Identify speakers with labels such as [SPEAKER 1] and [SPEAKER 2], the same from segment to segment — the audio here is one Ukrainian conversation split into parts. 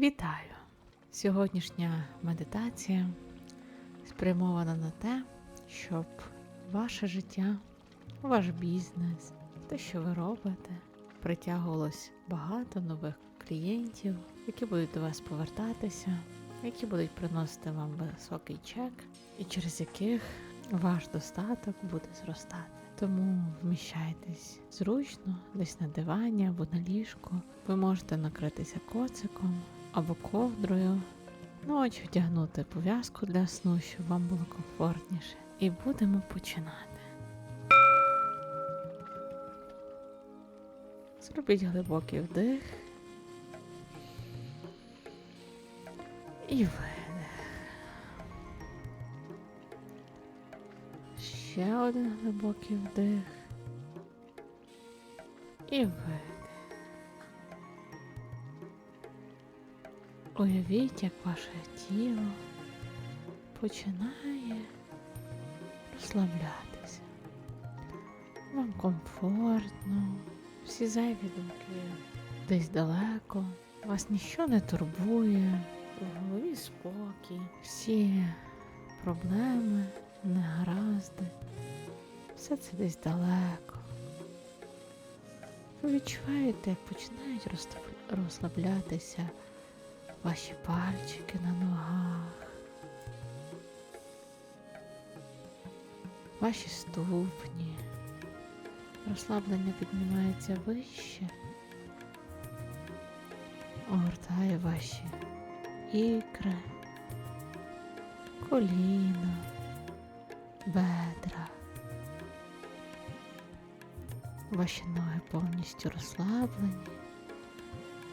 [SPEAKER 1] Вітаю! Сьогоднішня медитація спрямована на те, щоб ваше життя, ваш бізнес, те, що ви робите, притягувалось багато нових клієнтів, які будуть до вас повертатися, які будуть приносити вам високий чек, і через яких ваш достаток буде зростати. Тому вміщайтесь зручно, десь на дивані або на ліжку. Ви можете накритися коциком або ковдрою. Ну, ось вдягнути пов'язку для сну, щоб вам було комфортніше. І будемо починати. Зробіть глибокий вдих. І видих. Ще один глибокий вдих. І видих. Уявіть, як ваше тіло починає розслаблятися. Вам комфортно, всі зайві думки десь далеко, вас нічого не турбує, в голові спокій, всі проблеми, негаразди, все це десь далеко. Ви відчуваєте, як починають розслаблятися ваші пальчики на ногах, ваші ступні. Розслаблення піднімається вище, огортає ваші ікри, коліна, бедра. Ваші ноги повністю розслаблені.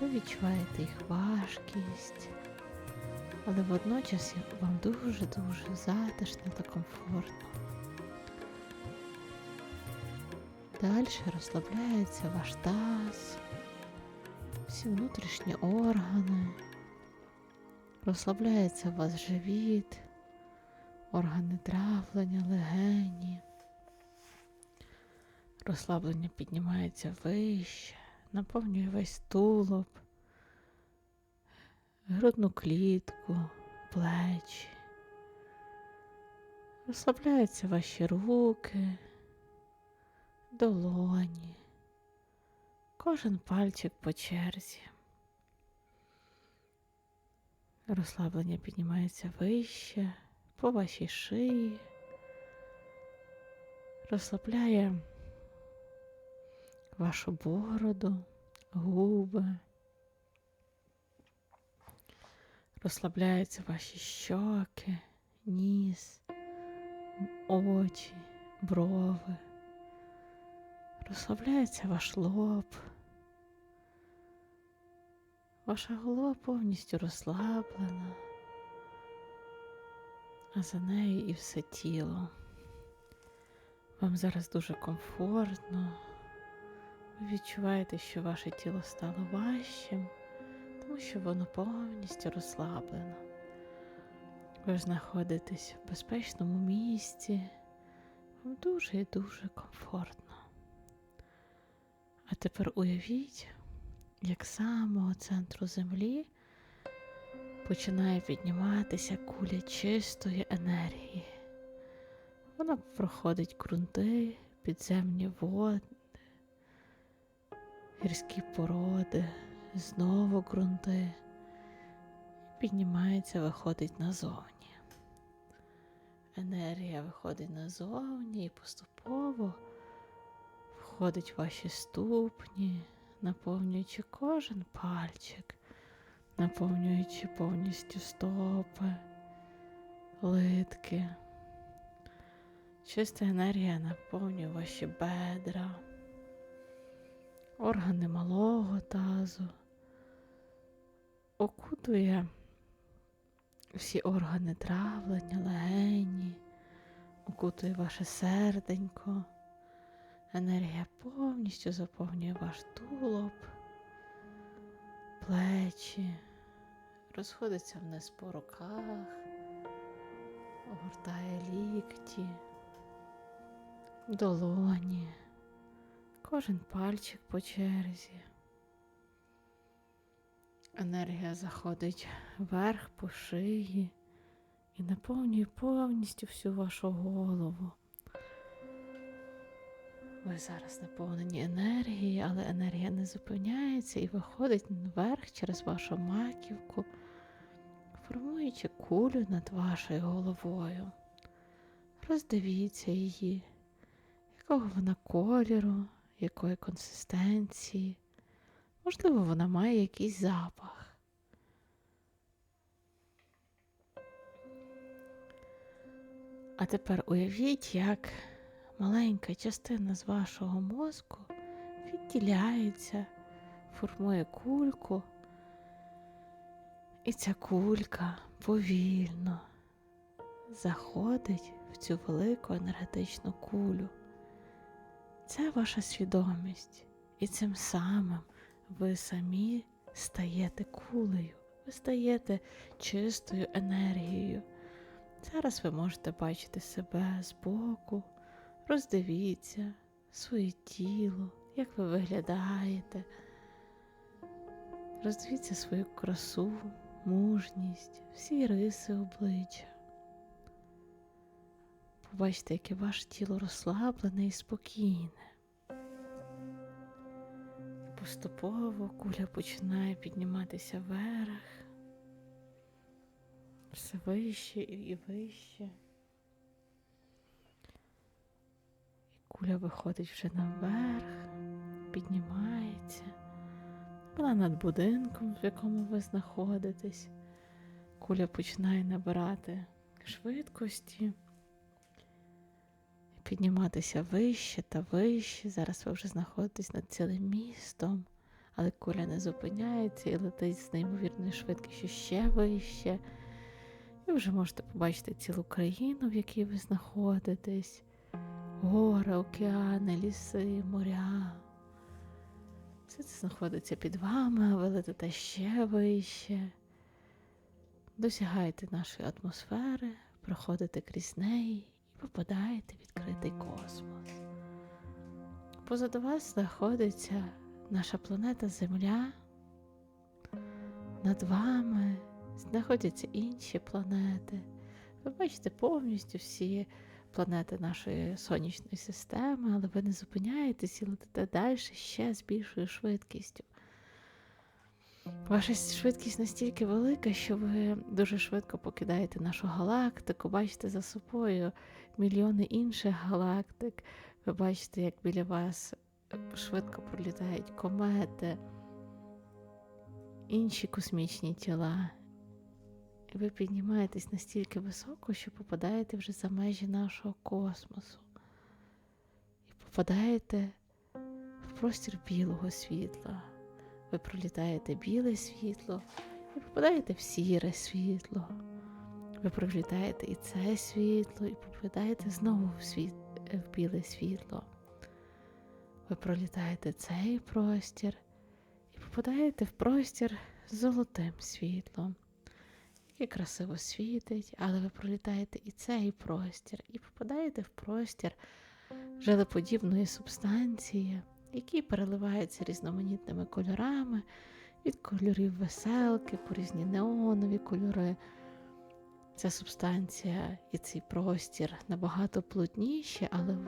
[SPEAKER 1] Ви відчуваєте їх важкість, але водночас вам дуже-дуже затишно та комфортно. Далі розслабляється ваш таз, всі внутрішні органи, розслабляється ваш живіт, органи травлення, легені. Розслаблення піднімається вище, наповнює весь тулуб, грудну клітку, плечі. Розслабляються ваші руки, долоні, кожен пальчик по черзі. Розслаблення піднімається вище по вашій шиї, розслабляє вашу бороду, губи. Розслабляються ваші щоки, ніс, очі, брови. Розслабляється ваш лоб. Ваша голова повністю розслаблена, а за нею і все тіло. Вам зараз дуже комфортно. Ви відчуваєте, що ваше тіло стало важчим, тому що воно повністю розслаблено. Ви знаходитесь в безпечному місці, вам дуже і дуже комфортно. А тепер уявіть, як з самого центру землі починає підніматися куля чистої енергії. Вона проходить ґрунти, підземні води гірські породи, знову ґрунти, піднімається, виходить назовні. Енергія виходить назовні і поступово входить в ваші ступні, наповнюючи кожен пальчик, наповнюючи повністю стопи, литки. Чиста енергія наповнює ваші бедра органи малого тазу, окутує всі органи травлення, легені, окутує ваше серденько. Енергія повністю заповнює ваш тулуб, плечі, розходиться вниз по руках, огортає лікті, долоні кожен пальчик по черзі. Енергія заходить вверх по шиї і наповнює повністю всю вашу голову. Ви зараз наповнені енергією, але енергія не зупиняється і виходить вверх через вашу маківку, формуючи кулю над вашою головою. Роздивіться її, якого вона кольору, якої консистенції. Можливо, вона має якийсь запах. А тепер уявіть, як маленька частина з вашого мозку відділяється, формує кульку, і ця кулька повільно заходить в цю велику енергетичну кулю. Це ваша свідомість, і цим самим ви самі стаєте кулею, ви стаєте чистою енергією. Зараз ви можете бачити себе збоку, роздивіться своє тіло, як ви виглядаєте. Роздивіться свою красу, мужність, всі риси обличчя. Побачите, яке ваше тіло розслаблене і спокійне. Поступово куля починає підніматися вверх, все вище і вище. І куля виходить вже наверх, піднімається. Вона над будинком, в якому ви знаходитесь. Куля починає набирати швидкості, підніматися вище та вище. Зараз ви вже знаходитесь над цілим містом, але куля не зупиняється і летить з неймовірною швидкістю ще вище. Ви вже можете побачити цілу країну, в якій ви знаходитесь. Гори, океани, ліси, моря. Все це знаходиться під вами, ви летите ще вище. Досягаєте нашої атмосфери, проходите крізь неї попадаєте в відкритий космос. Позаду вас знаходиться наша планета Земля. Над вами знаходяться інші планети. Ви бачите повністю всі планети нашої сонячної системи, але ви не зупиняєтесь і летите далі ще з більшою швидкістю. Ваша швидкість настільки велика, що ви дуже швидко покидаєте нашу галактику, бачите за собою мільйони інших галактик. Ви бачите, як біля вас швидко пролітають комети, інші космічні тіла. І ви піднімаєтесь настільки високо, що попадаєте вже за межі нашого космосу. І попадаєте в простір білого світла. Ви пролітаєте біле світло і попадаєте в сіре світло. Ви пролітаєте і це світло, і попадаєте знову в, світ, в біле світло. Ви пролітаєте цей простір і попадаєте в простір з золотим світлом який красиво світить, але ви пролітаєте і цей простір, і попадаєте в простір желеподібної субстанції, який переливається різноманітними кольорами, від кольорів веселки, по різні неонові кольори. Ця субстанція і цей простір набагато плотніші, але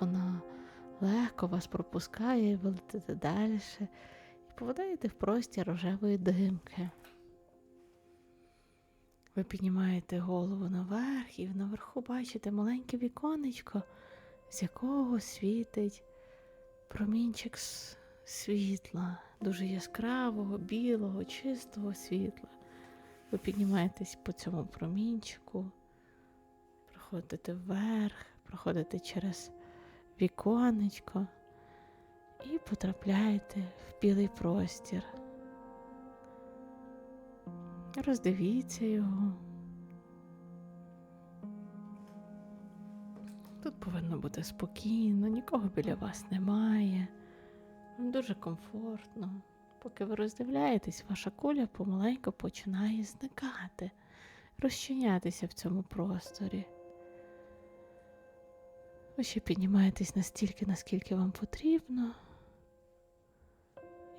[SPEAKER 1] вона легко вас пропускає, ви летите далі і попадаєте в простір рожевої димки. Ви піднімаєте голову наверх і наверху бачите маленьке віконечко, з якого світить промінчик світла, дуже яскравого, білого, чистого світла. Ви піднімаєтесь по цьому промінчику, проходите вверх, проходите через віконечко і потрапляєте в білий простір. Роздивіться його. Тут повинно бути спокійно, нікого біля вас немає. Вам дуже комфортно. Поки ви роздивляєтесь, ваша куля помаленьку починає зникати, розчинятися в цьому просторі. Ви ще піднімаєтесь настільки, наскільки вам потрібно,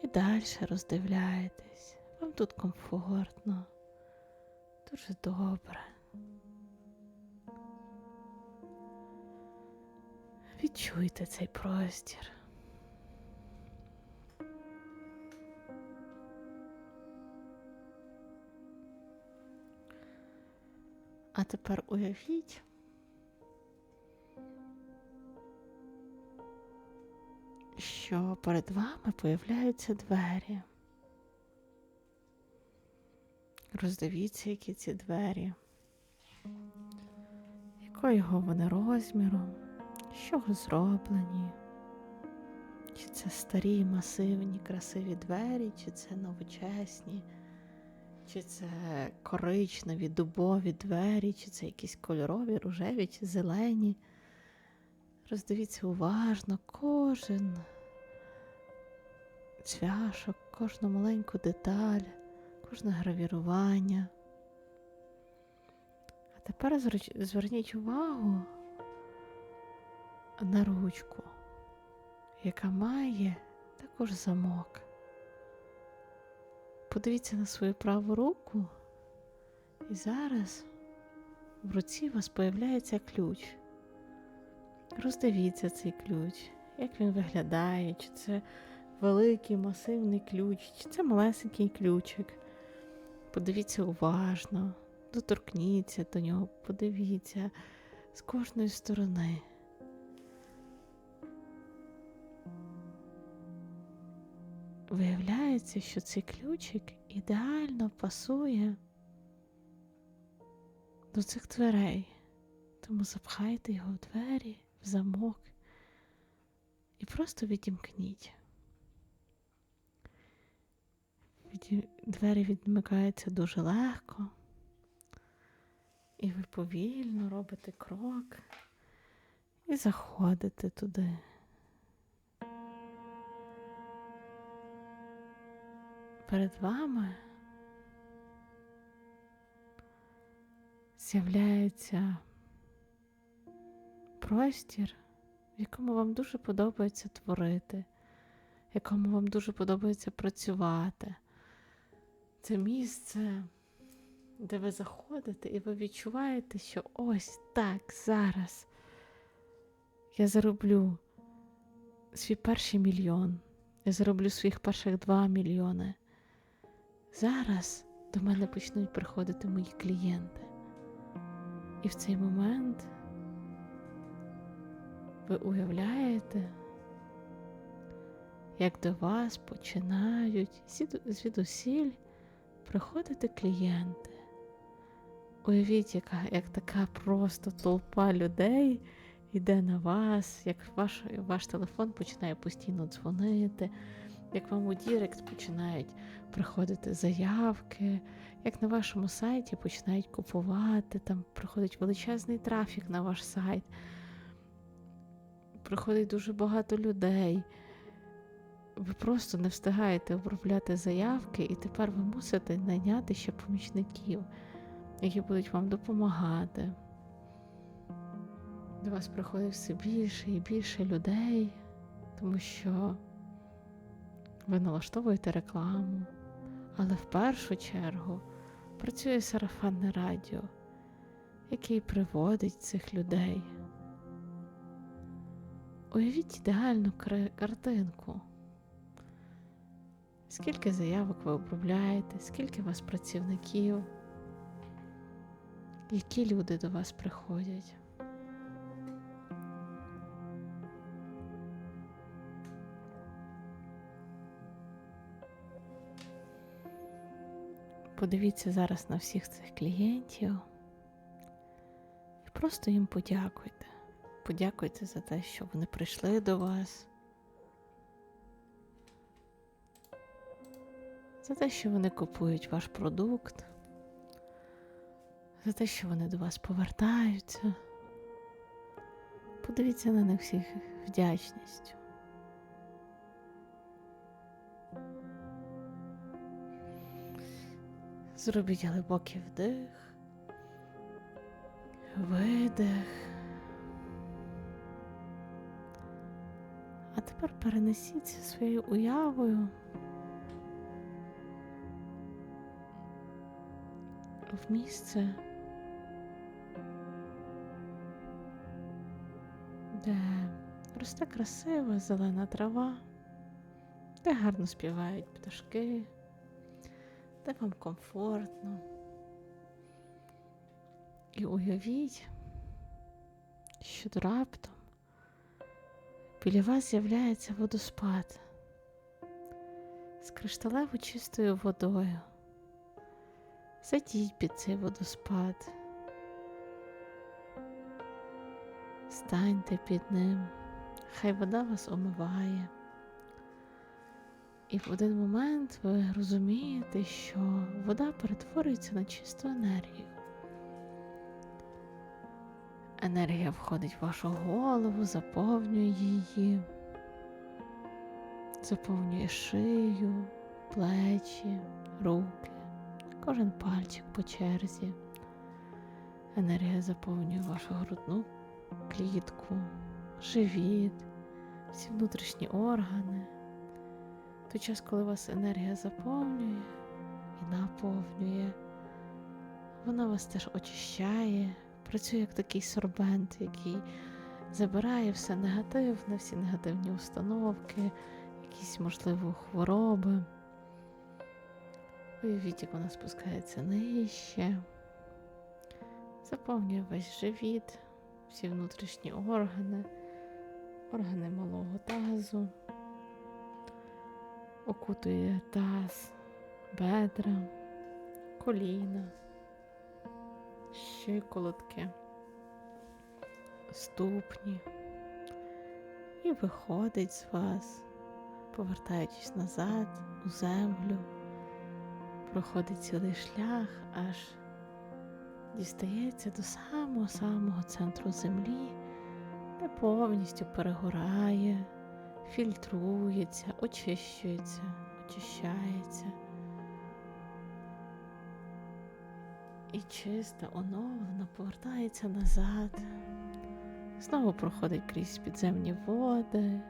[SPEAKER 1] і далі роздивляєтесь. Вам тут комфортно, дуже добре. Відчуйте цей простір. А тепер уявіть, що перед вами появляються двері. Роздивіться, які ці двері, якого вони розміру, з чого зроблені, чи це старі, масивні, красиві двері, чи це новочесні, чи це коричневі, дубові двері, чи це якісь кольорові, рожеві чи зелені. Роздивіться уважно кожен цвяшок, кожну маленьку деталь, кожне гравірування. А тепер зверніть увагу на ручку, яка має також замок. Подивіться на свою праву руку, і зараз в руці у вас появляється ключ. Роздивіться цей ключ, як він виглядає, чи це великий масивний ключ, чи це малесенький ключик. Подивіться уважно, доторкніться до нього, подивіться з кожної сторони. Виявляється, що цей ключик ідеально пасує до цих дверей. Тому запхайте його в двері, в замок і просто відімкніть. Двері відмикаються дуже легко, і ви повільно робите крок і заходите туди. Перед вами з'являється простір, в якому вам дуже подобається творити, в якому вам дуже подобається працювати. Це місце, де ви заходите і ви відчуваєте, що ось так зараз я зароблю свій перший мільйон, я зароблю своїх перших два мільйони. Зараз до мене почнуть приходити мої клієнти. І в цей момент ви уявляєте, як до вас починають звідусіль приходити клієнти. Уявіть, яка, як така просто толпа людей йде на вас, як ваш, ваш телефон починає постійно дзвонити, як вам у Дірект починають приходити заявки, як на вашому сайті починають купувати, там приходить величезний трафік на ваш сайт приходить дуже багато людей. Ви просто не встигаєте обробляти заявки, і тепер ви мусите найняти ще помічників, які будуть вам допомагати. До вас приходить все більше і більше людей, тому що ви налаштовуєте рекламу, але в першу чергу працює сарафанне радіо, який приводить цих людей. Уявіть ідеальну картинку. Скільки заявок ви обробляєте, скільки у вас працівників, які люди до вас приходять. Подивіться зараз на всіх цих клієнтів і просто їм подякуйте. Подякуйте за те, що вони прийшли до вас. За те, що вони купують ваш продукт, за те, що вони до вас повертаються. Подивіться на них всіх вдячністю. Зробіть глибокий вдих, видих. А тепер перенесіться своєю уявою в місце, де росте красива зелена трава, де гарно співають пташки, де вам комфортно. І уявіть, що раптом біля вас з'являється водоспад з кришталево чистою водою. Садіть під цей водоспад. Станьте під ним, хай вода вас омиває. І в один момент ви розумієте, що вода перетворюється на чисту енергію. Енергія входить в вашу голову, заповнює її, заповнює шию, плечі, руки, кожен пальчик по черзі. Енергія заповнює вашу грудну клітку, живіт, всі внутрішні органи. Той час, коли вас енергія заповнює і наповнює, вона вас теж очищає, працює як такий сорбент, який забирає все негативне, всі негативні установки, якісь, можливо, хвороби. Уявіть, як вона спускається нижче, заповнює весь живіт, всі внутрішні органи, органи малого тазу, окутує таз, бедра, коліна, щиколотки, ступні. І виходить з вас, повертаючись назад у землю, проходить цілий шлях, аж дістається до самого-самого центру землі, де повністю перегорає, фільтрується, очищується, очищається. І чиста, оновлена повертається назад, знову проходить крізь підземні води,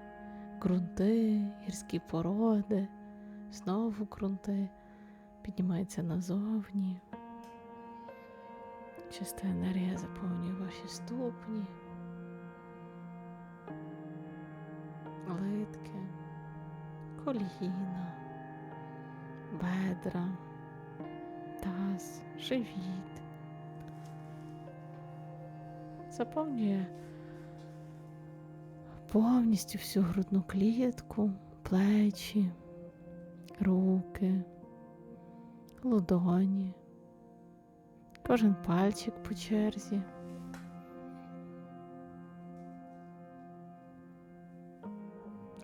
[SPEAKER 1] ґрунти, гірські породи, знову ґрунти, піднімається назовні. Чиста енергія заповнює ваші ступні, литки, коліна, бедра, таз, живіт. Заповнює повністю всю грудну клітку, плечі, руки, ладоні кожен пальчик по черзі.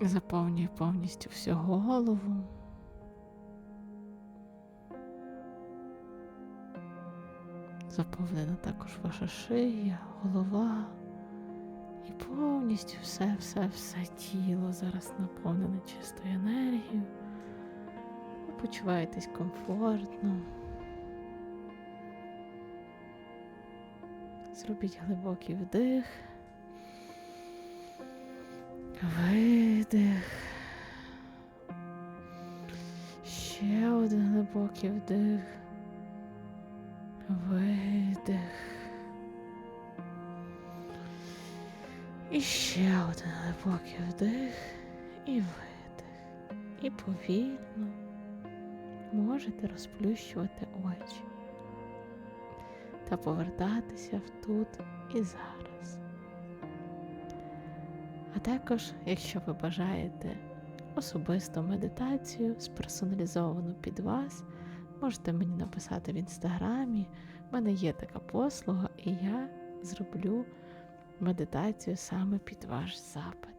[SPEAKER 1] Заповнює повністю всю голову. Заповнена також ваша шия, голова і повністю все-все-все тіло зараз наповнене чистою енергією. Ви почуваєтесь комфортно. Зробіть глибокий вдих, видих. Ще один глибокий вдих, видих. І ще один глибокий вдих і видих. І повільно можете розплющувати очі та повертатися в тут і зараз. А також, якщо ви бажаєте особисту медитацію сперсоналізовану під вас, можете мені написати в інстаграмі. У мене є така послуга, і я зроблю медитацію саме під ваш запит.